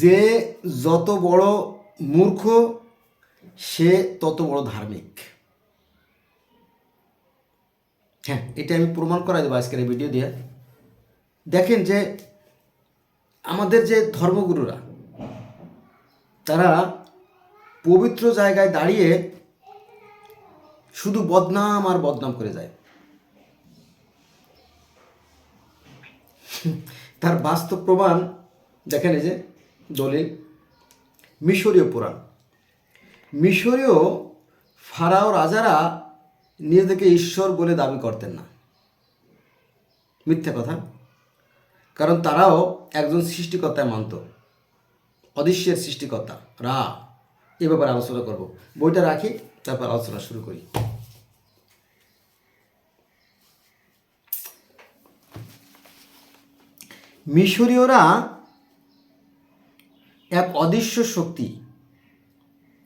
যে যত বড় মূর্খ, সে তত বড় ধার্মিক। হ্যাঁ এটা আমি প্রমাণ করাই দেবো আজকের এই ভিডিও দিয়ে। দেখেন যে আমাদের যে ধর্মগুরুরা, তারা পবিত্র জায়গায় দাঁড়িয়ে শুধু বদনাম আর বদনাম করে যায়। তার বাস্তব প্রমাণ, দেখেন এই যে দলিল, মিশরীয় পুরাণ। মিশরীয় ফারাও রাজারা নিজেদেরকে ঈশ্বর বলে দাবি করতেন না। মিথ্যা কথা। কারণ তারাও একজন সৃষ্টিকর্তায় মানত। অদৃশ্যের সৃষ্টিকর্তা, রা। এ ব্যাপারে আলোচনা করব। বইটা রাখি, তারপর আলোচনা শুরু করি। মিশরীয়রা এক অদৃশ্য শক্তি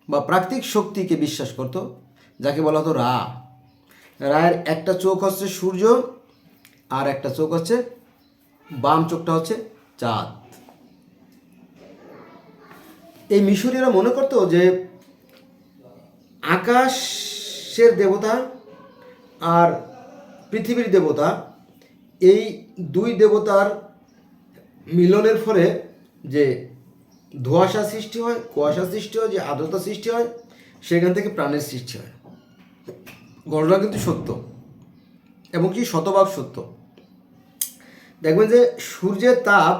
বা প্রাকৃতিক শক্তিকে বিশ্বাস করত, যাকে বলা হতো রা। রায়ের একটা চোখ হচ্ছে সূর্য আর একটা চোখ হচ্ছে বাম চোখটা হচ্ছে চাঁদ। এই মিশরীয়রা মনে করতো যে আকাশের দেবতা আর পৃথিবীর দেবতা, এই দুই দেবতার মিলনের ফলে যে ধোঁয়াশা সৃষ্টি হয়, কুয়াশা সৃষ্টি হয়, যে আর্দ্রতা সৃষ্টি হয়, সেখান থেকে প্রাণের সৃষ্টি হয়। ঘটনা কিন্তু সত্য এবং কি শতভাগ সত্য। দেখবেন যে সূর্যের তাপ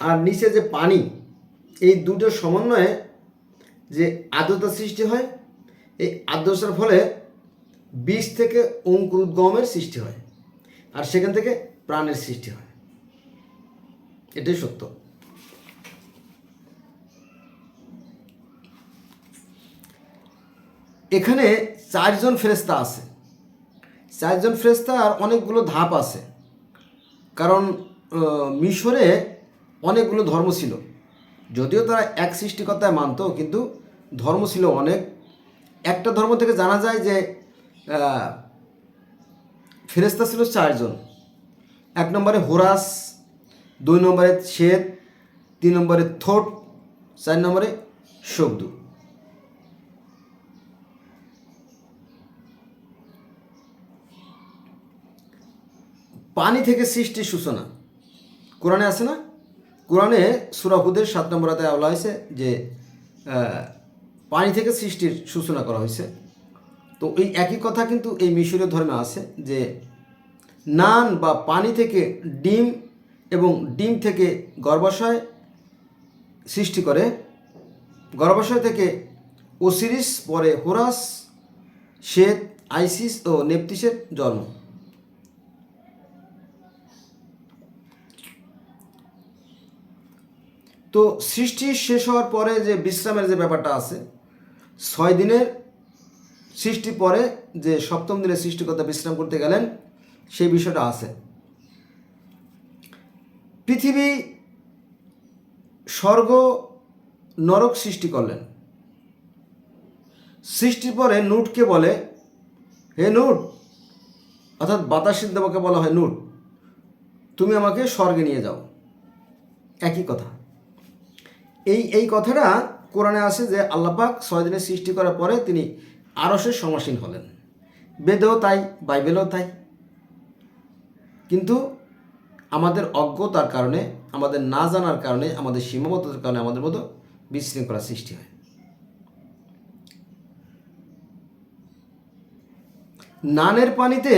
আর নিচে যে পানি, এই দুটোর সমন্বয়ে যে আর্দ্রতা সৃষ্টি হয়, এই আর্দ্রতার ফলে বীজ থেকে অঙ্কুরোদ্গমের সৃষ্টি হয়, আর সেখান থেকে প্রাণের সৃষ্টি হয়। এটাই সত্য। এখানে চারজন ফেরেস্তা আছে। চারজন ফেরেস্তা আর অনেকগুলো ধাপ আছে। কারণ মিশরে অনেকগুলো ধর্ম ছিল। যদিও তারা এক সৃষ্টিকর্তায় মানত, কিন্তু ধর্ম ছিল অনেক। একটা ধর্ম থেকে জানা যায় যে ফেরেস্তা ছিল চারজন। এক নম্বরে হোরাস, দুই নম্বরে শ্বেত তিন নম্বরে থোট, চার নম্বরে শব্দু পানি থেকে সৃষ্টির সূচনা। কোরআনে আছে না? কোরআনে সুরাহুদের সাত নম্বর আয়তায় বলা হয়েছে যে পানি থেকে সৃষ্টির সূচনা করা হয়েছে তো এই একই কথা কিন্তু এই মিশরীয় ধর্মে আছে যে, নান বা পানি থেকে ডিম এবং ডিম থেকে গর্ভাশয় সৃষ্টি করে। গর্ভাশয় থেকে ওসিরিস, পরে হোরাস, শ্বেত, আইসিস ও নেপটিসের জন্ম। তো সৃষ্টি শেষ হওয়ার পরে যে বিশ্রামের যে ব্যাপারটা আছে, ছয় দিনের সৃষ্টি পরে যে সপ্তম দিনে সৃষ্টিকর্তা বিশ্রাম করতে গেলেন, সেই বিষয়টা আছে। পৃথিবী স্বর্গ নরক সৃষ্টি করলেন। সৃষ্টির পরে নুটকে বলে, হে নুট! অর্থাৎ বাতাসের দেবকে বলা হয় নুট, তুমি আমাকে স্বর্গে নিয়ে যাও। একই কথা। এই এই কথাটা কোরআনে আছে যে আল্লাপাক ছয় দিনের সৃষ্টি করার পরে তিনি আরসের সমাসীন হলেন। বেদেও তাই, বাইবেলও তাই। কিন্তু আমাদের অজ্ঞতার কারণে, আমাদের না জানার কারণে, আমাদের সীমাবদ্ধতার কারণে আমাদের মতো বিশৃঙ্খলা সৃষ্টি হয়। নানের পানিতে,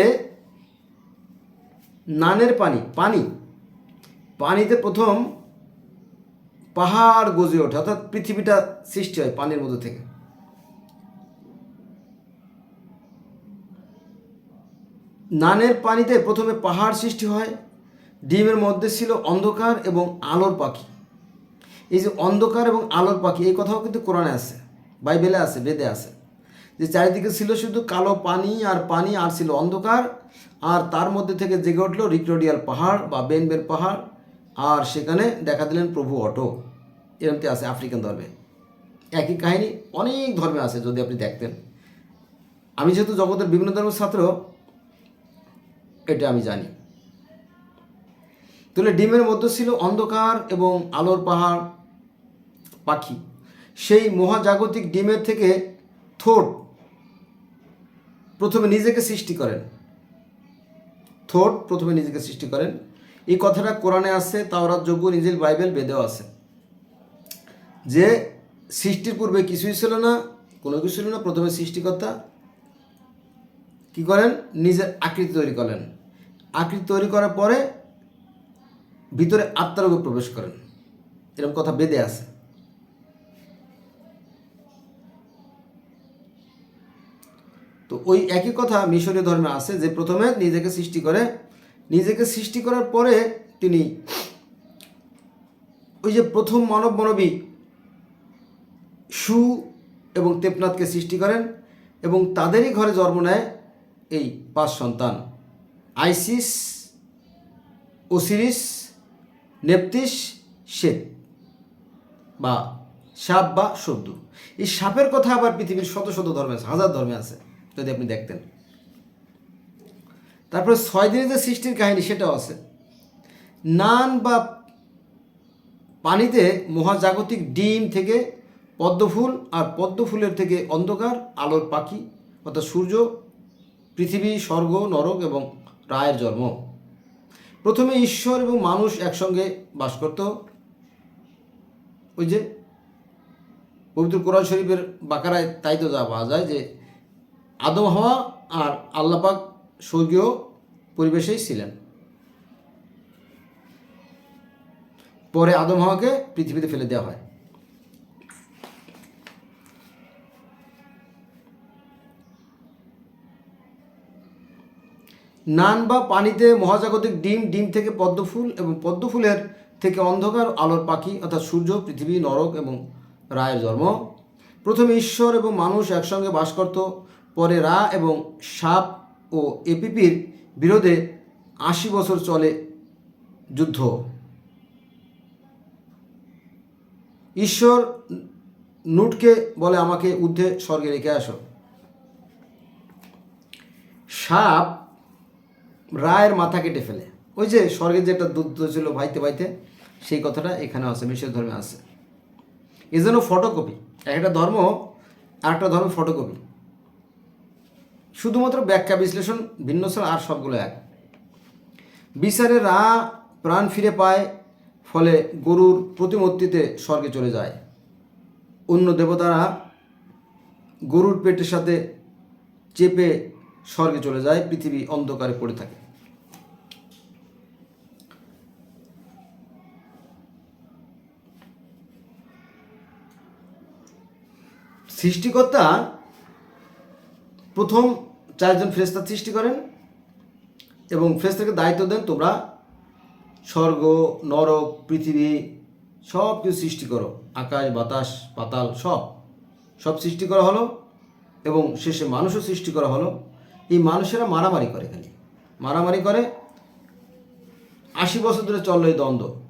নানের পানি পানি, পানিতে প্রথম পাহাড় গজে ওঠে, অর্থাৎ পৃথিবীটা সৃষ্টি হয় পানির মধ্যে থেকে। নানের পানিতে প্রথমে পাহাড় সৃষ্টি হয়, ডিমের মধ্যে ছিল অন্ধকার এবং আলোর পাখি। এই যে অন্ধকার এবং আলোর পাখি, এই কথাও কিন্তু কোরআনে আছে, বাইবেলে আছে, বেদে আছে। যে চারিদিকে ছিল শুধু কালো পানি আর পানি, আর ছিল অন্ধকার, আর তার মধ্যে থেকে জেগে উঠল রিক্টোরিয়াল পাহাড় বা বেনবেন পাহাড়, আর সেখানে দেখা দিলেন প্রভু অটো। এরমটি আছে আফ্রিকান ধর্মে। একই কাহিনী অনেক ধর্মে আছে, যদি আপনি দেখতেন। আমি যেহেতু জগতের বিভিন্ন ধর্মের ছাত্র, এটা আমি জানি। তাহলে ডিমের মধ্যে ছিল অন্ধকার এবং আলোর পাহাড়, পাখি। সেই মহাজাগতিক ডিমের থেকে থোট প্রথমে নিজেকে সৃষ্টি করেন। থোট প্রথমে নিজেকে সৃষ্টি করেন। এই কথাটা কোরআনে আছে, তাওরাত যোগ্য নিজের বাইবেল, বেদেও আছে। যে সৃষ্টির পূর্বে কিছুই ছিল না, কোনো কিছু ছিল না, প্রথমে সৃষ্টিকর্তা কি করেন? নিজের আকৃতি তৈরি করেন। আকৃতি তৈরি করার পরে ভিতরে আত্মারোগে প্রবেশ করেন। এরকম কথা বেদে আছে। তো ওই একই কথা মিশরীয় ধর্মে আছে যে প্রথমে নিজেকে সৃষ্টি করে, নিজেকে সৃষ্টি করার পরে তিনি ওই যে প্রথম মানব মানবী সু এবং তেপনাথকে সৃষ্টি করেন এবং তাদেরই ঘরে জন্ম নেয় এই পাঁচ সন্তান। আইসিস, ওসিরিস নেপতিস শ্বেত বা সাপ বা সদ্দু এই সাপের কথা আবার পৃথিবীর শত শত ধর্মে আছে, হাজার ধর্মে আছে, যদি আপনি দেখতেন। তারপরে ছয় দিনের যে সৃষ্টির কাহিনী সেটাও আছে। নান বা পানিতে মহাজাগতিক ডিম থেকে পদ্মফুল আর পদ্মফুলের থেকে অন্ধকার, আলোর পাখি, অর্থাৎ সূর্য, পৃথিবী, স্বর্গ, নরক এবং রায়ের জন্ম। প্রথমে ঈশ্বর এবং মানুষ একসঙ্গে বাস করত। ওই যে পবিত্র কোরআন শরীফের বাকারায় তাই তো যা পাওয়া যায় যে আদম, হওয়া আর আল্লাপাক স্বর্গীয় পরিবেশেই ছিলেন। পরে আদম, হাওয়াকে পৃথিবীতে ফেলে দেওয়া হয়। নান বা পানিতে মহাজাগতিক ডিম ডিম থেকে পদ্মফুল এবং পদ্মফুলের থেকে অন্ধকার আলোর পাখি অর্থাৎ সূর্য, পৃথিবী, নরক এবং রায়ের জন্ম। প্রথমে ঈশ্বর এবং মানুষ একসঙ্গে বাস করত। পরে রা এবং সাপ ও এপিপির বিরোধে আশি বছর চলে যুদ্ধ। ঈশ্বর নুটকে বলে আমাকে ঊর্ধ্বে স্বর্গে রেখে আসো। সাপ রায়ের মাথা কেটে ফেলে। ওই যে স্বর্গের যেটা দুধ ছিল ভাইতে ভাইতে, সেই কথাটা এখানে আছে মিশর ধর্মে আছে। এই জন্য ফটোকপি একটা ধর্ম আর একটা ধর্ম ফটোকপি শুধুমাত্র ব্যাখ্যা, বিশ্লেষণ ভিন্ন ছাড়া আর সবগুলো এক। বিচারে রা প্রাণ ফিরে পায়, ফলে গরুর প্রতিমূর্তিতে স্বর্গে চলে যায়। অন্য দেবতারা গরুর পেটের সাথে চেপে স্বর্গে চলে যায়, পৃথিবী অন্ধকারে পড়ে থাকে। সৃষ্টিকর্তা প্রথম চারজন ফেরেস্তার সৃষ্টি করেন এবং ফ্রেস্তাকে দায়িত্ব দেন, তোমরা স্বর্গ, নরক, পৃথিবী সব কিছু সৃষ্টি করো। আকাশ, বাতাস, পাতাল সব সব সৃষ্টি করা হলো এবং শেষে মানুষও সৃষ্টি করা হলো। এই মানুষেরা মারামারি করে খালি। মারামারি করে, আশি বছর ধরে চলল এই দ্বন্দ্ব।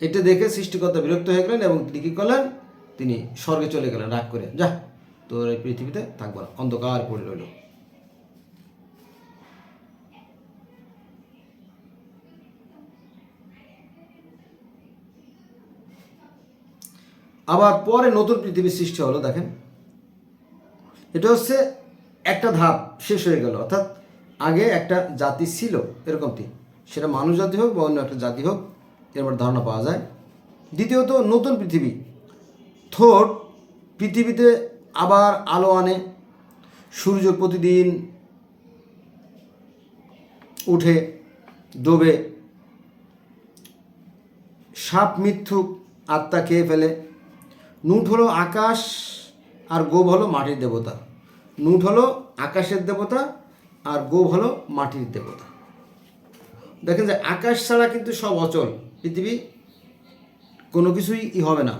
এটা দেখে সৃষ্টিকর্তা বিরক্ত হয়ে গেলেন এবং তিনি কী করলেন? তিনি স্বর্গে চলে গেলেন, রাগ করে। যা, তোর এই পৃথিবীতে থাকব না। অন্ধকার পড়ে রইল। আবার পরে নতুন পৃথিবীর সৃষ্টি হলো, দেখেন। এটা হচ্ছে একটা ধাপ শেষ হয়ে গেল, অর্থাৎ আগে একটা জাতি ছিল এরকমটি। সেটা মানুষ জাতি হোক বা অন্য একটা জাতি হোক এরপর ধারণা পাওয়া যায়। দ্বিতীয়ত, নতুন পৃথিবী। থোট পৃথিবীতে আবার আলো আনে, সূর্য প্রতিদিন উঠে, ডোবে। সাপ মিথ্যুক আত্মা খেয়ে ফেলে। নুট হলো আকাশ আর গোব হলো মাটির দেবতা। নুট হলো আকাশের দেবতা আর গোব হলো মাটির দেবতা। দেখেন যে আকাশ ছাড়া কিন্তু সব অচল। পৃথিবী কোনো কিছুই ই হবে না।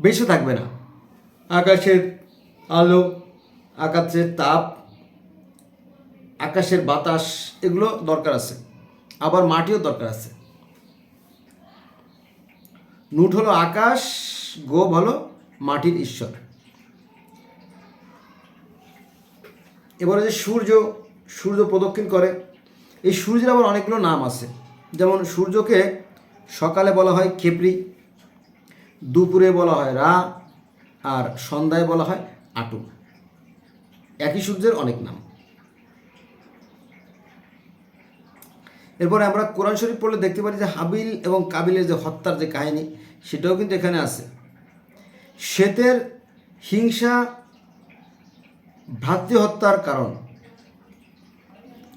বেঁচে থাকবে না। আকাশের আলো, আকাশের তাপ, আকাশের বাতাস, এগুলো দরকার আছে। আবার মাটিও দরকার আছে। নুট হলো আকাশ গোব হলো মাটির ঈশ্বর। এবারে যে সূর্য সূর্য প্রদক্ষিণ করে, এই সূর্যের আবার অনেকগুলো নাম আছে। যেমন সূর্যকে সকালে বলা হয় খেপড়ি, দুপুরে বলা হয় রা, আর সন্ধ্যায় বলা হয় আটু। একই সূর্যের অনেক নাম। এরপরে আমরা কোরআন শরীফ পড়লে দেখতে পারি যে হাবিল এবং কাবিলের যে হত্যার যে কাহিনী, সেটাও কিন্তু এখানে আছে। শ্বেতের হিংসা ভ্রাতৃ হত্যার কারণ।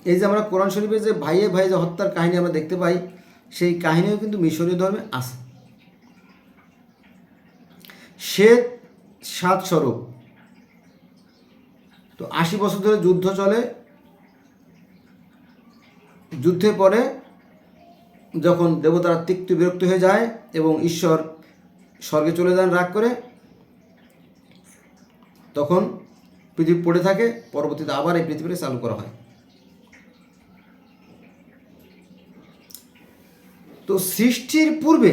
এই যে আমরা কোরআন শরীফে যে ভাইয়ে ভাই যে হত্যার কাহিনী আমরা দেখতে পাই, সেই কাহিনীও কিন্তু মিশরীয় ধর্মে আছে। শ্বেত সাত স্বরূপ। তো আশি বছর ধরে যুদ্ধ চলে। যুদ্ধের পরে যখন দেবতারা তিক্ত বিরক্ত হয়ে যায় এবং ঈশ্বর স্বর্গে চলে যান রাগ করে, তখন পৃথিবী পড়ে থাকে, পরবর্তীতে আবার এই পৃথিবীতে চালু করা হয়। তো সৃষ্টির পূর্বে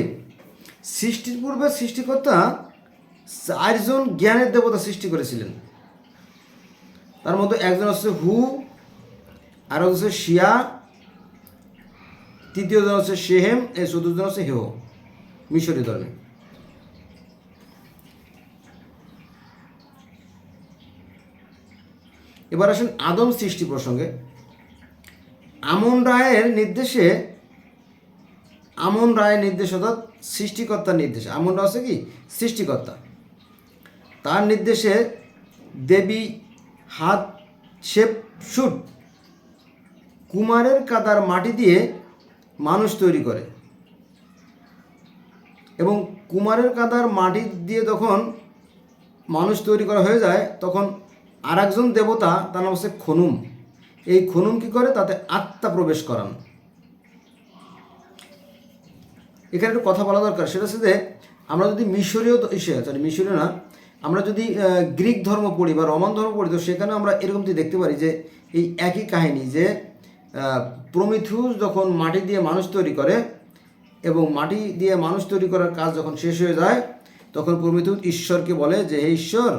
সৃষ্টির পূর্বে সৃষ্টিকর্তা চারজন জ্ঞানের দেবতা সৃষ্টি করেছিলেন। তার মধ্যে একজন হচ্ছে হু আর হচ্ছে শিয়া, তৃতীয় জন হচ্ছে শেহেম এই চতুর্থ জন হচ্ছে হেহ, মিশরীয় ধর্মে। এবার আসেন আদম সৃষ্টি প্রসঙ্গে। আমন রায়ের নির্দেশে, আমন রায়ের নির্দেশ অর্থাৎ সৃষ্টিকর্তার নির্দেশ। আমন রায় হচ্ছে কি? সৃষ্টিকর্তা। তার নির্দেশে দেবী হাত শেপ শুট কুমারের কাদার মাটি দিয়ে মানুষ তৈরি করে। এবং কুমারের কাদার মাটি দিয়ে যখন মানুষ তৈরি করা হয়ে যায়, তখন আর একজন দেবতা, তার নাম হচ্ছে খনুম। এই খনুম কি করে? তাতে আত্মা প্রবেশ করান। এখানে একটু কথা বলা দরকার। সেটা হচ্ছে যে, আমরা যদি মিশরীয় ইসে সরি মিশরীয় না, আমরা যদি গ্রিক ধর্ম পড়ি বা রমান ধর্ম পড়ি, তো সেখানে আমরা এরকমটি দেখতে পারি যে, এই একই কাহিনী যে প্রমিথুস যখন মাটি দিয়ে মানুষ তৈরি করে এবং মাটি দিয়ে মানুষ তৈরি করার কাজ যখন শেষ হয়ে যায়, তখন প্রমিথুস ঈশ্বরকে বলে যে, হে ঈশ্বর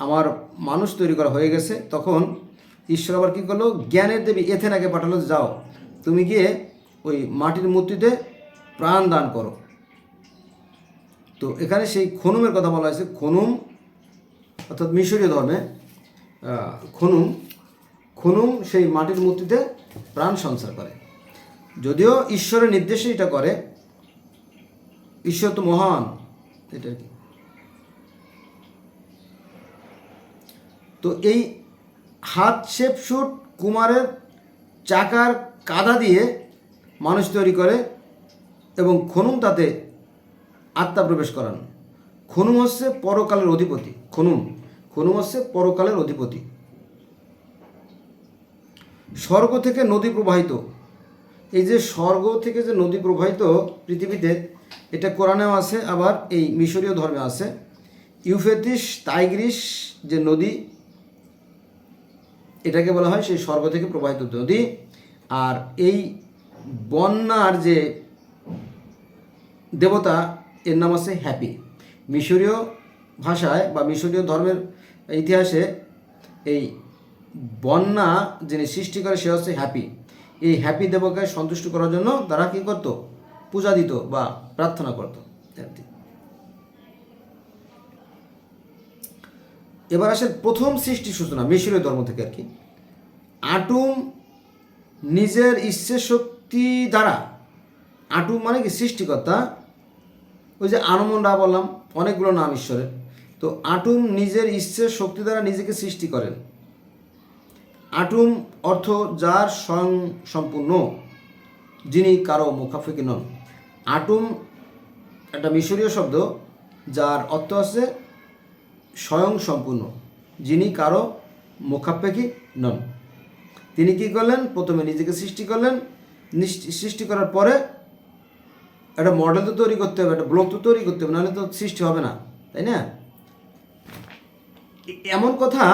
আমার মানুষ তৈরি করা হয়ে গেছে, তখন ঈশ্বর আবার কী করল? জ্ঞানের দেবী এথেনাকে পাঠালো, যাও, তুমি গিয়ে ওই মাটির মূর্তিতে প্রাণ দান করো। তো এখানে সেই খনুমের কথা বলা হয়েছে, খনুম অর্থাৎ মিশরীয় ধর্মে খনুম খনুম সেই মাটির মূর্তিতে প্রাণ সঞ্চার করে। যদিও ঈশ্বরের নির্দেশে এটা করে, ঈশ্বর তো মহান, এটা কি? তো এই হাত শেপ শুট কুমারের চাকার কাদা দিয়ে মানুষ তৈরি করে এবং খনুম তাতে আত্মা প্রবেশ করান। খনুম হচ্ছে পরকালের অধিপতি, খনুম। খনুম হচ্ছে পরকালের অধিপতি। স্বর্গ থেকে নদী প্রবাহিত। এই যে স্বর্গ থেকে যে নদী প্রবাহিত পৃথিবীতে, এটা কোরআনেও আছে, আবার এই মিশরীয় ধর্মে আছে। ইউফেতিস টাইগ্রিস যে নদী এটাকে বলা হয় সেই স্বর্গ থেকে প্রবাহিত নদী। আর এই বন্যার যে দেবতা, এর নাম আছে হ্যাপি। মিশরীয় ভাষায় বা মিশরীয় ধর্মের ইতিহাসে এই বন্যা যিনি সৃষ্টি করে, সে হচ্ছে হ্যাপি। এই হ্যাপি দেবকে সন্তুষ্ট করার জন্য তারা কী করতো? পূজা দিত বা প্রার্থনা করতো। এবার আসেন প্রথম সৃষ্টি সূচনা, মিশরীয় ধর্ম থেকে আর কি। আটুম নিজের ইচ্ছে শক্তি দ্বারা, আটুম মানে কি? সৃষ্টিকর্তা। ওই যে আনমনরা বললাম, অনেকগুলো নাম ঈশ্বরের। তো আটুম নিজের ইচ্ছের শক্তি দ্বারা নিজেকে সৃষ্টি করেন। আটুম অর্থ যার স্বয়ং সম্পূর্ণ, যিনি কারও মুখাফিকি নন। আটুম একটা মিশরীয় শব্দ, যার অর্থ আছে স্বয়ং সম্পূর্ণ যিনি কারও মুখাপেক্ষী নন। তিনি কি করলেন? প্রথমে নিজেকে সৃষ্টি করলেন। সৃষ্টি করার পরে একটা মডেল তো তৈরি করতে হবে, একটা ব্লক তো তৈরি করতে হবে, নাহলে তো সৃষ্টি হবে না, তাই না? এমন কথা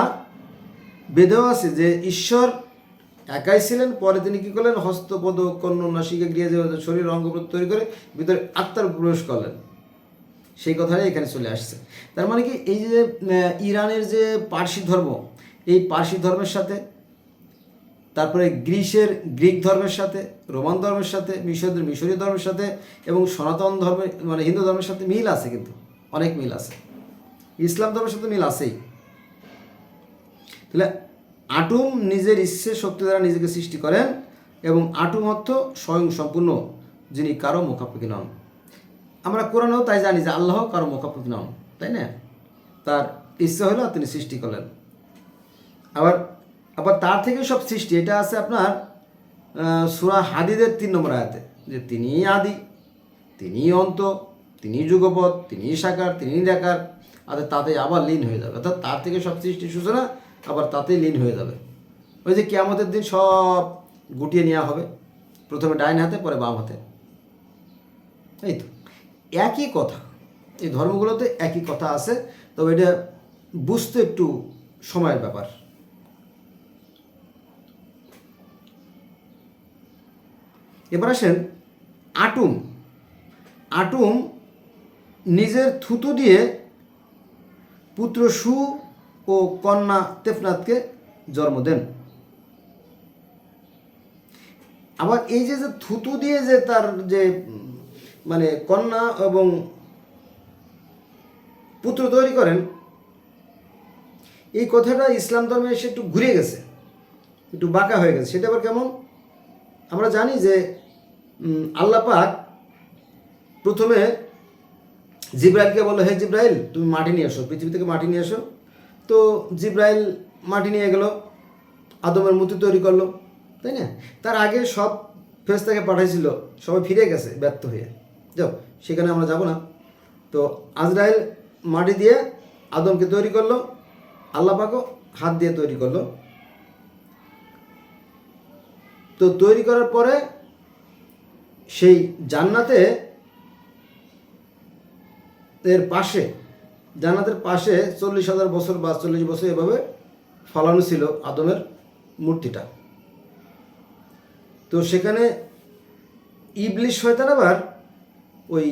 বেদেও আছে যে ঈশ্বর একাই ছিলেন, পরে তিনি কি করলেন? হস্তপদ নাসিকা গিয়ে যে শরীর, অঙ্গ তৈরি করে ভিতরে আত্মার প্রবেশ করলেন। সেই কথাটাই এখানে চলে আসছে। তার মানে কি এই যে ইরানের যে পার্সি ধর্ম, এই পার্সি ধর্মের সাথে, তারপরে গ্রিসের গ্রিক ধর্মের সাথে, রোমান ধর্মের সাথে মিশরদের মিশরীয় ধর্মের সাথে এবং সনাতন ধর্মের মানে হিন্দু ধর্মের সাথে মিল আছে কিন্তু, অনেক মিল আছে। ইসলাম ধর্মের সাথে মিল আছেই। তাহলে আটুম নিজের ইচ্ছে, শক্তি দ্বারা নিজেকে সৃষ্টি করেন এবং আটুম অর্থ স্বয়ং সম্পূর্ণ, যিনি কারও মুখাপেক্ষি নন। আমরা কোরআনেও তাই জানি যে আল্লাহ কারও মুখাপেক্ষি নন, তাই না? তার ইচ্ছে হলো তিনি সৃষ্টি করলেন। আবার আবার তার থেকে সব সৃষ্টি, এটা আছে আপনার সুরা হাদিদের তিন নম্বর আয়াতে, যে তিনিই আদি তিনিই অন্ত, তিনি যুগপথ তিনিই সাকার তিনিই নিরাকার আর তাতে আবার লীন হয়ে যাবে। অর্থাৎ তার থেকে সব সৃষ্টি সূচনা আবার তাতেই লীন হয়ে যাবে। ওই যে কেয়ামতের দিন সব গুটিয়ে নেওয়া হবে, প্রথমে ডাইন হাতে, পরে বাম হাতে। এই তো। একই কথা। এই ধর্মগুলোতে একই কথা আছে, তবে এটা বুঝতে একটু সময়ের ব্যাপার। এবার আসেন আটুম। আটুম নিজের থুতু দিয়ে পুত্র সু ও কন্যা তেফনাথকে জন্ম দেন। আবার এই যে থুতু দিয়ে যে তার যে মানে কন্যা এবং পুত্র তৈরি করেন, এই কথাটা ইসলাম ধর্মে এসে একটু ঘুরে গেছে, একটু বাঁকা হয়ে গেছে। সেটা আবার কেমন? আমরা জানি যে আল্লাহ পাক প্রথমে জিব্রাইলকে বলল, হে জিব্রাইল, তুমি মাটি নিয়ে আসো পৃথিবী থেকে মাটি নিয়ে এসো। তো জিব্রাইল মাটি নিয়ে গেল, আদমের মূর্তি তৈরি করল, তাই না? তার আগে সব ফেরেশতাকে পাঠাইছিল, সবাই ফিরে গেছে, ব্যর্থ হয়ে। যাও, সেখানে আমরা যাব না। তো আজরাইল মাটি দিয়ে আদমকে তৈরি করল, আল্লাহ পাকও হাত দিয়ে তৈরি করল। তো তৈরি করার পরে সেই জান্নাতে এর পাশে, জান্নাতের পাশে চল্লিশ হাজার বছর বা চল্লিশ বছর এভাবে ফলানো ছিল আদমের মূর্তিটা। তো সেখানে ইবলিশ শয়তান আবার ওই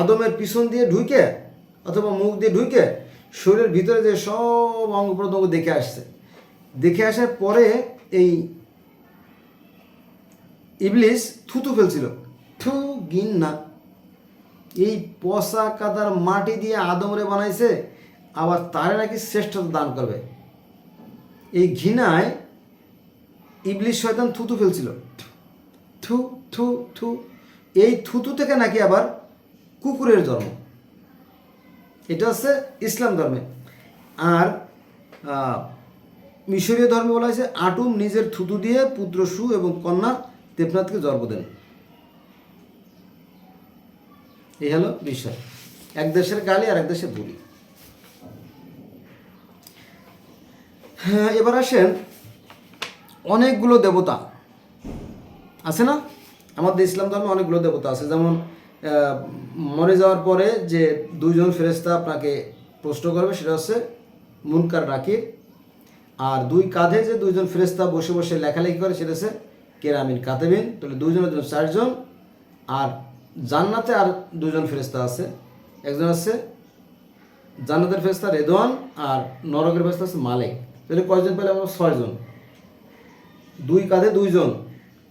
আদমের পিছন দিয়ে ঢুকে অথবা মুখ দিয়ে ঢুকে শরীরের ভিতরে যে সব অঙ্গ প্রত্যঙ্গ দেখে আসছে। দেখে আসার পরে এই ইবলিস থুতু ফেলছিল। থু গিন না এই পশা কাদার মাটি দিয়ে আদমরে বানাইছে, আবার তারে নাকি শ্রেষ্ঠতা দান করবে। এই ঘৃণায় ইবলিশ শয়তান থুতু ফেলছিল। থু থু থু। এই থুতু থেকে নাকি আবার কুকুরের জন্ম। এটা হচ্ছে ইসলাম ধর্মে। আর মিশরীয় ধর্মে বলা হয়েছে, আটুম নিজের থুতু দিয়ে পুত্র সু এবং কন্যা দেবনাথকে জন্ম দেন। এই হলো বিষয়। এক দেশের গালি আর এক দেশের বুলি। হ্যাঁ এবার আসেন অনেকগুলো দেবতা। আছে না? আমাদের ইসলাম ধর্মে অনেকগুলো দেবতা আছে। যেমন মরে যাওয়ার পরে যে দুইজন ফেরেস্তা আপনাকে প্রশ্ন করবে সেটা হচ্ছে মুনকার নাকির আর দুই কাঁধে যে দুইজন ফেরেস্তা বসে বসে লেখালেখি করে সেটা হচ্ছে কেরামিন কাতেবিন। তাহলে দুইজনের জন্য চারজন আর জান্নাতে আর দুজন ফেরেস্তা আছে। একজন আছে জান্নাতের ফেরেস্তা রেদওয়ান আর নরকের ফেরেস্তা আছে মালিক। তাহলে কয়জন পেলে আমরা? ছয়জন। দুই কাঁধে দুইজন।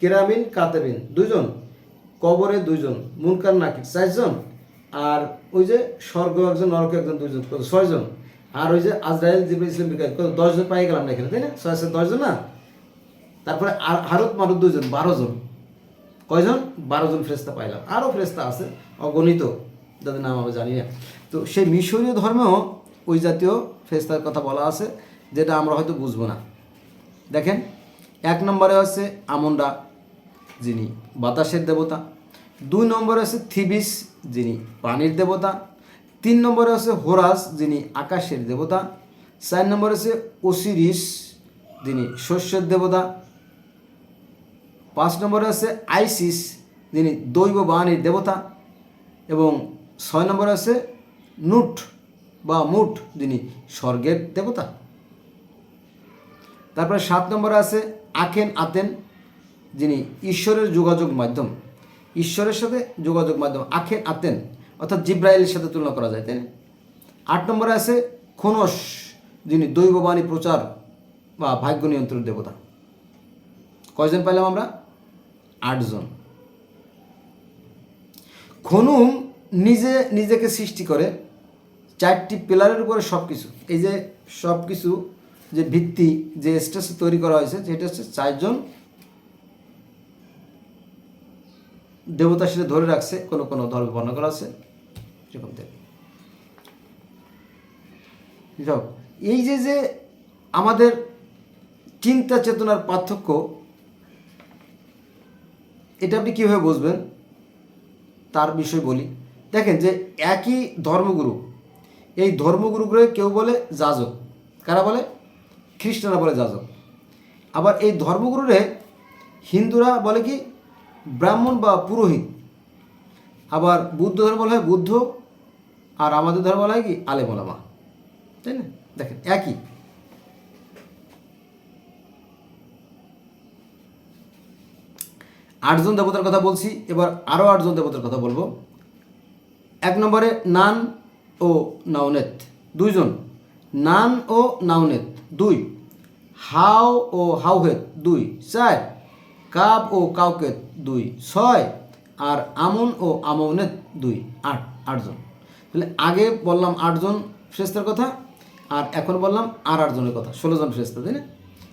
কেরামিন, কাতেবিন দুজন কবরে দুইজন, মুনকার নাকির চারজন। আর ওই যে স্বর্গ একজন, নরক একজন, দুইজন, কত? ছয়জন। আর ওই যে আজরাইল জিবরাইল ইসলাম কত? দশজন পাই গেলাম না এখানে, তাই না? ছয় আছে দশজন না? তারপরে আর হারত মারত দুজন বারোজন। কয়জন? বারো জন ফেরেস্তা পাইলাম। আরও ফেরেস্তা আছে, অগণিত, যাদের নাম আমরা জানি না। তো সেই মিশরীয় ধর্মেও ওই জাতীয় ফেরেস্তার কথা বলা আছে, যেটা আমরা হয়তো বুঝব না। দেখেন, এক নম্বরে হচ্ছে আমন্ডা যিনি বাতাসের দেবতা। দুই নম্বরে আছে থিবিস, যিনি পানির দেবতা। তিন নম্বরে আছে হোরাস, যিনি আকাশের দেবতা। চার নম্বরে আছে ওসিরিস, যিনি শস্যের দেবতা। পাঁচ নম্বরে আছে আইসিস, যিনি দৈব বাহিনীর দেবতা। এবং ছয় নম্বরে আছে নুট বা মুট, যিনি স্বর্গের দেবতা। তারপরে সাত নম্বরে আছে আখেন আতেন। যিনি ঈশ্বরের যোগাযোগ মাধ্যম, ঈশ্বরের সাথে যোগাযোগ মাধ্যম আখেন আতেন, অর্থাৎ জিব্রাইলের সাথে তুলনা করা যায়, তাই আট নম্বরে আছে খনস, যিনি দৈববাণী প্রচার বা ভাগ্য নিয়ন্ত্রণ দেবতা। কয়জন পাইলাম আমরা? আটজন। খনুম নিজে, নিজেকে সৃষ্টি করে, চারটি পিলারের উপরে সব কিছু এই যে সব কিছু যে ভিত্তি, যে স্টেজ তৈরি করা হয়েছে, সেটা হচ্ছে চারজন দেবতা সেটা ধরে রাখছে, কোনো কোনো ধর্মে বর্ণনা করা আছে? সেরকম থেকে যাও এই যে যে আমাদের চিন্তা চেতনার পার্থক্য, এটা আপনি কীভাবে বুঝবেন? তার বিষয় বলি। দেখেন যে একই ধর্মগুরু, এই ধর্মগুরুগুলো কেউ বলে যাজক। কারা বলে? খ্রিস্টানরা বলে যাজক। আবার এই ধর্মগুরুরে হিন্দুরা বলে কি? ব্রাহ্মণ বা পুরোহিত। আবার বুদ্ধ ধর্ম বলা হয় বুদ্ধ, আর আমাদের ধর্ম বলা হয় কি? আলেমোলামা তাই না? দেখেন, একই। আটজন দেবতার কথা বলছি, এবার আরও আটজন দেবতার কথা বলব। এক নম্বরে নান ও নাওনেত, দুইজন। নান ও নাওনেত, দুই। হাও ও হাউহেত দুই। চার। কাব ও কাউকে দুই, ছয়, আর আমন ও আমৌনেত দুই, আট, আটজন। তাহলে আগে বললাম আটজন ফ্রেস্তার কথা, আর এখন বললাম আর আটজনের কথা ষোলো জন ফ্রেস্তা তাই না?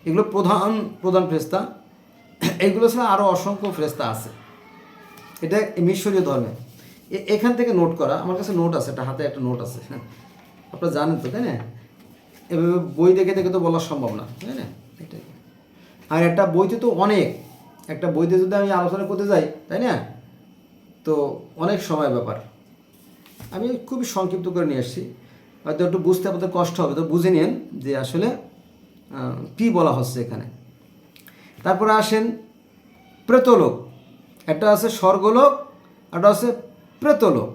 এগুলো প্রধান প্রধান ফ্রেস্তা এইগুলো ছাড়া আরও অসংখ্য ফ্রেস্তা আছে। এটা মিশরীয় ধর্মে। এখান থেকে নোট করা, আমার কাছে নোট আছে একটা হাতে একটা নোট আছে। আপনারা জানেন তো, তাই না? এভাবে বই দেখে দেখে তো বলা সম্ভব না, তাই না? এটাই। আর একটা বইতে তো অনেক একটা বইতে যদি আমি আলোচনা করতে যাই, তাই না? তো অনেক সময় ব্যাপার। আমি খুবই সংক্ষিপ্ত করে নিয়ে এসেছি হয়তো একটু বুঝতে আপনাদের কষ্ট হবে, তো বুঝে নিন যে আসলে কী বলা হচ্ছে এখানে। তারপরে আসেন প্রেতলোক। একটা আছে স্বর্গলোক, একটা আছে প্রেতলোক।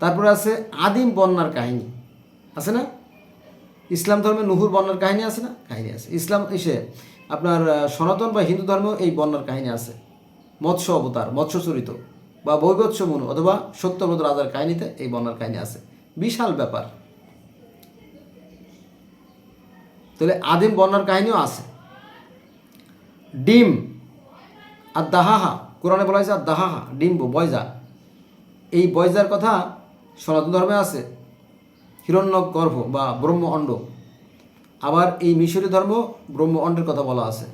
তারপরে আছে আদিম বন্যার কাহিনী। আছে না? ইসলাম ধর্মে নুহুর বন্যার কাহিনী আছে না? কাহিনী আছে। ইসলাম এসে আপনার সনাতন বা হিন্দু ধর্মেও এই বন্যার কাহিনী আছে। মৎস্য অবতার, মৎস্য চরিত বা বৈবৎস মনু অথবা সত্যব্রত রাজার কাহিনীতে এই বন্যার কাহিনী আছে। বিশাল ব্যাপার। তাহলে আদিম বন্যার কাহিনীও আছে। ডিম, আর দাহাহা, কোরআনে বলা হয়েছে আর দাহাহা, ডিম্ব, বয়জা। এই বয়জার কথা সনাতন ধর্মে আছে। হিরণ্য গর্ভ বা ব্রহ্ম অণ্ড আবার এই মিশরী ধর্ম ব্রহ্ম অণ্ডের কথা বলা আছে।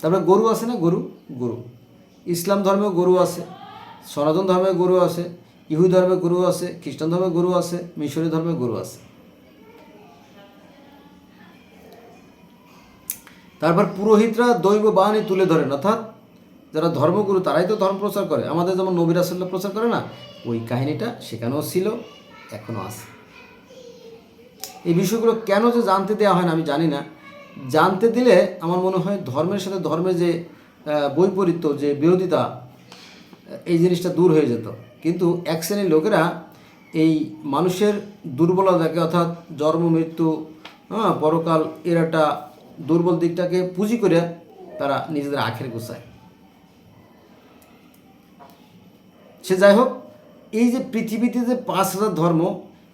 তারপরে গরু আছে না? গরু? গরু। ইসলাম ধর্মেও গরু আছে, সনাতন ধর্মে গরু আছে ইহু ধর্মে গরু আছে, খ্রিস্টান ধর্মে গরু আছে মিশরী ধর্মে গরু আছে। তারপর পুরোহিতরা দৈব বাহিনী তুলে ধরেন, অর্থাৎ যারা ধর্মগুরু তারাই তো ধর্ম প্রচার করে। আমাদের যেমন নবী রাসুল্লাহ প্রচার করে না, ওই কাহিনীটা সেখানেও ছিল এখনও আছে। এই বিষয়গুলো কেন যে জানতে দেওয়া হয় না আমি জানি না। জানতে দিলে আমার মনে হয় ধর্মের সাথে ধর্মের যে বৈপরীত্য, যে বিরোধিতা, এই জিনিসটা দূর হয়ে যেত। কিন্তু এক শ্রেণির লোকেরা এই মানুষের দুর্বলতাকে অর্থাৎ জন্ম, মৃত্যু হ্যাঁ পরকাল এর একটা দুর্বল দিকটাকে পুঁজি করে তারা নিজেদের আখের গোছায়। সে যাই হোক, এই যে পৃথিবীতে যে পাঁচ হাজার ধর্ম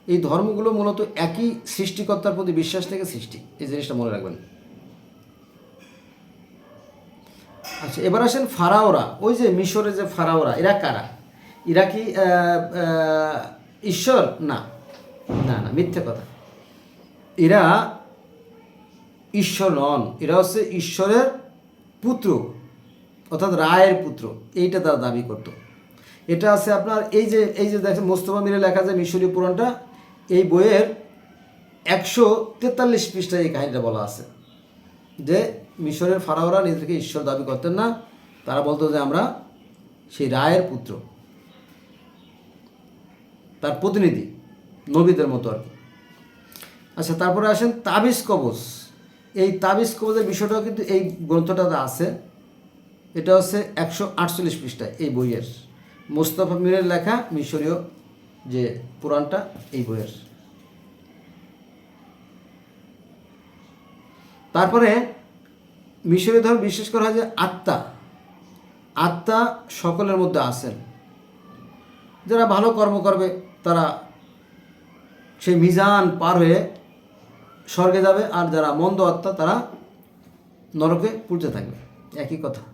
এই ধর্মগুলো মূলত একই সৃষ্টিকর্তার প্রতি বিশ্বাস থেকে সৃষ্টি। এই জিনিসটা মনে রাখবেন। আচ্ছা এবার আসেন ফারাওরা। ওই যে মিশরে যে ফারাওরা, এরা কারা? এরা কি ঈশ্বর? না। না না, মিথ্যে কথা। এরা ঈশ্বর নন। এরা হচ্ছে ঈশ্বরের পুত্র, অর্থাৎ রায়ের পুত্র। এইটা তারা দাবি করত। এটা আছে আপনার, এই যে এই যে দেখেন মোস্তফা মিরে লেখা যে মিশরীয় পুরাণটা এই বইয়ের একশো তেতাল্লিশ পৃষ্ঠায় এই কাহিনীটা বলা আছে যে মিশরের ফারাওরা নিজেদেরকে ঈশ্বর দাবি করতেন না। তারা বলতো যে আমরা সেই রায়ের পুত্র, তার প্রতিনিধি, নবীদের মতো আর কি। আচ্ছা তারপরে আসেন তাবিজ কবচ এই তাবিজ কবচের বিষয়টাও কিন্তু এই গ্রন্থটাতে আছে। এটা হচ্ছে একশো আটচল্লিশ পৃষ্ঠায় এই বইয়ের। মোস্তফা মিরের লেখা মিশরীয় যে পুরাণটা এই বইয়ের। তারপরে মিশরীয় ধর্ম বিশ্বাস করা হয় যে আত্মা আত্মা সকলের মধ্যে আসেন যারা ভালো কর্ম করবে, তারা সেই মিজান পার হয়ে স্বর্গে যাবে, আর যারা মন্দ আত্মা, তারা নরকে পুড়তে থাকবে। একই কথা।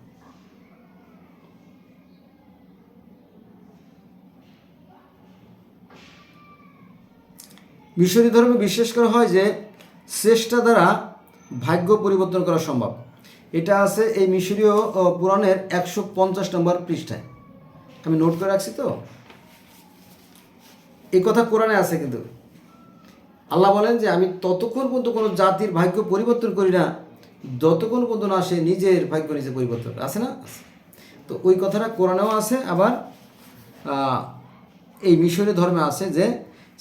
মিশরী ধর্মে বিশ্বাস করা হয় যে চেষ্টা দ্বারা ভাগ্য পরিবর্তন করা সম্ভব। এটা আছে এই মিশরীয় পুরাণের একশো পঞ্চাশ নম্বর পৃষ্ঠায়। আমি নোট করে রাখছি তো? এই কথা কোরআনে আছে কিন্তু। আল্লাহ বলেন যে আমি ততক্ষণ পর্যন্ত কোনো জাতির ভাগ্য পরিবর্তন করি না, যতক্ষণ পর্যন্ত না সে নিজের ভাগ্য নিজে পরিবর্তন আছে না? তো ওই কথাটা কোরআনেও আছে, আবার এই মিশরীয় ধর্মে আছে যে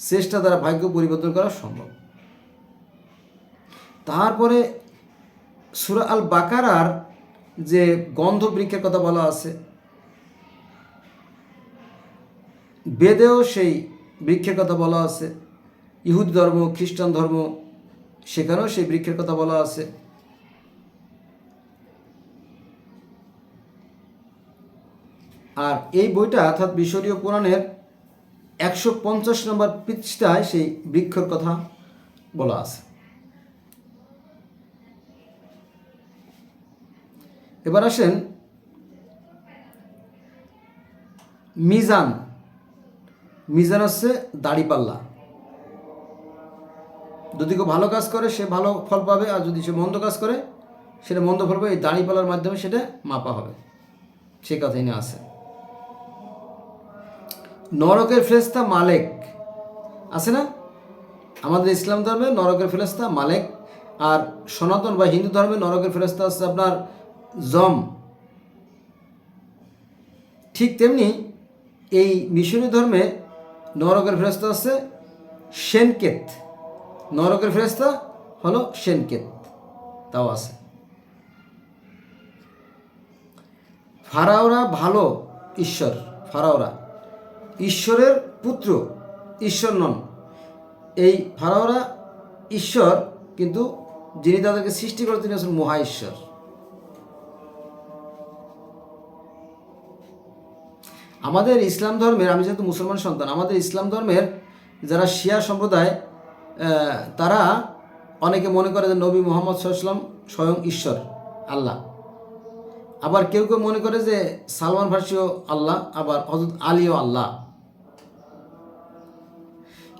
চেষ্টা দ্বারা ভাগ্য পরিবর্তন করা সম্ভব। তারপরে সুরা আল বাকারার যে গন্ধ বৃক্ষের কথা বলা আছে, বেদেও সেই বৃক্ষের কথা বলা আছে, ইহুদ ধর্ম, খ্রিস্টান ধর্ম, সেখানেও সেই বৃক্ষের কথা বলা আছে। আর এই বইটা অর্থাৎ মিশরীয় পুরাণের একশো পঞ্চাশ নম্বর পৃষ্ঠায় সেই বৃক্ষর কথা বলা আছে। এবার আসেন মিজান। মিজান হচ্ছে দাড়িপাল্লা যদি কেউ ভালো কাজ করে, সে ভালো ফল পাবে, আর যদি সে মন্দ কাজ করে, সেটা মন্দ ফল পাবে, এই দাড়িপাল্লার মাধ্যমে সেটা মাপা হবে। সে কথাই নিয়ে আছে। নরকের ফেরেস্তা মালেক। আছে না? আমাদের ইসলাম ধর্মে নরকের ফেরেস্তা মালেক, আর সনাতন বা হিন্দু ধর্মে নরকের ফেরেস্তা আছে আপনার জম। ঠিক তেমনি এই মিশরীয় ধর্মে নরকের ফেরেস্তা আছে সেনকেত। নরকের ফেরেস্তা হলো সেনকেত। তাও আছে। ফারাওরা ভালো ঈশ্বর, ফারাওরা। ঈশ্বরের পুত্র, ঈশ্বর নন। এই ফারাওরা ঈশ্বর, কিন্তু যিনি তাদেরকে সৃষ্টি করে তিনি হচ্ছেন মহা ঈশ্বর। আমাদের ইসলাম ধর্মের, আমি যেহেতু মুসলমান সন্তান, আমাদের ইসলাম ধর্মের যারা শিয়া সম্প্রদায় তারা অনেকে মনে করে যে নবী মোহাম্মদ সাল্লাম স্বয়ং ঈশ্বর, আল্লাহ। আবার কেউ কেউ মনে করে যে সালমান ফার্সিও আল্লাহ, আবার হজরত আলীও আল্লাহ।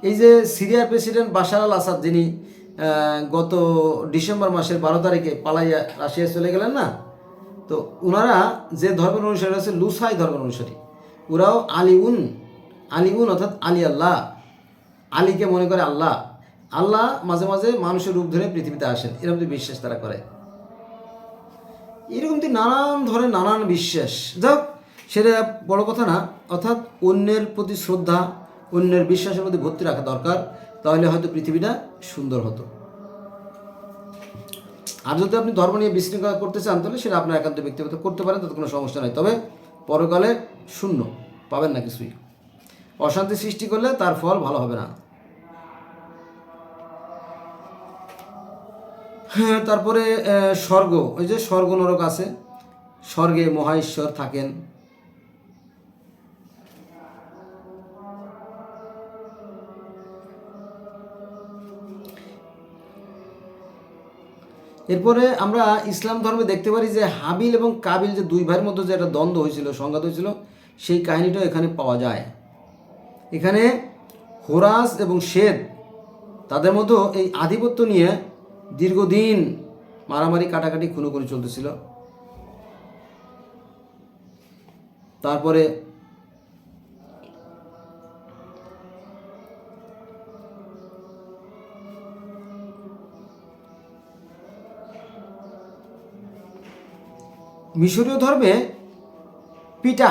এই যে সিরিয়ার প্রেসিডেন্ট বাশার আল আসাদ, যিনি গত ডিসেম্বর মাসের বারো তারিখে পালাইয়া রাশিয়া চলে গেলেন না, তো ওনারা যে ধর্মের অনুসারী আছে লুসাই ধর্মের অনুসারী। ওরাও আলিউন আলিউন অর্থাৎ আলী আল্লাহ। আলীকে মনে করে আল্লাহ। আল্লাহ মাঝে মাঝে মানুষের রূপ ধরে পৃথিবীতে আসেন, এরকম যে বিশ্বাস তারা করে। এরকম তো নানান ধরনের, নানান বিশ্বাস। যাক সেটা বড় কথা না, অর্থাৎ অন্যের প্রতি শ্রদ্ধা অন্যের বিশ্বাসের মধ্যে ভর্তি রাখা দরকার, তাহলে হয়তো পৃথিবীটা সুন্দর হতো। আর যদি আপনি ধর্ম নিয়ে বিশৃঙ্খলা করতে চান, তাহলে সেটা আপনার একান্ত ব্যক্তিগত করতে পারেন, তাতে কোনো সমস্যা নাই। তবে পরকালে শূন্য, পাবেন না কিছুই। অশান্তি সৃষ্টি করলে তার ফল ভালো হবে না। হ্যাঁ তারপরে স্বর্গ, ওই যে স্বর্গ নরক আছে, স্বর্গে মহা ঈশ্বর থাকেন। এরপরে আমরা ইসলাম ধর্মে দেখতে পারি যে হাবিল এবং কাবিল যে দুই ভাইয়ের মধ্যে যে একটা দ্বন্দ্ব হয়েছিল, সংঘাত হয়েছিল, সেই কাহিনীটাও এখানে পাওয়া যায়। এখানে হোরাস এবং শেদ তাদের মধ্যে এই আধিপত্য নিয়ে দীর্ঘদিন মারামারি, কাটাকাটি, খুনোখুনি চলতেছিল। তারপরে মিশরীয় ধর্মে পিটা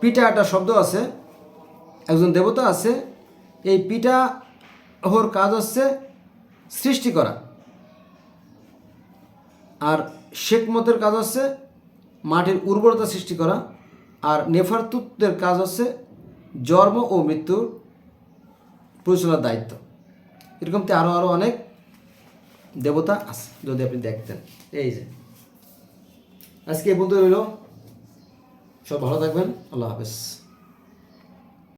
পিটা একটা শব্দ আছে, একজন দেবতা আছে, এই পিটা ওর কাজ হচ্ছে সৃষ্টি করা। আর শেখ মতের কাজ হচ্ছে মাটির উর্বরতা সৃষ্টি করা, আর নেফারতুতের কাজ হচ্ছে জন্ম ও মৃত্যুর পরিচালনার দায়িত্ব। এরকমতে আরও আরও অনেক দেবতা আছে, যদি আপনি দেখতেন। এই যে। আজকে এই পর্যন্ত রইল। সব ভালো থাকবেন। আল্লাহ হাফেজ।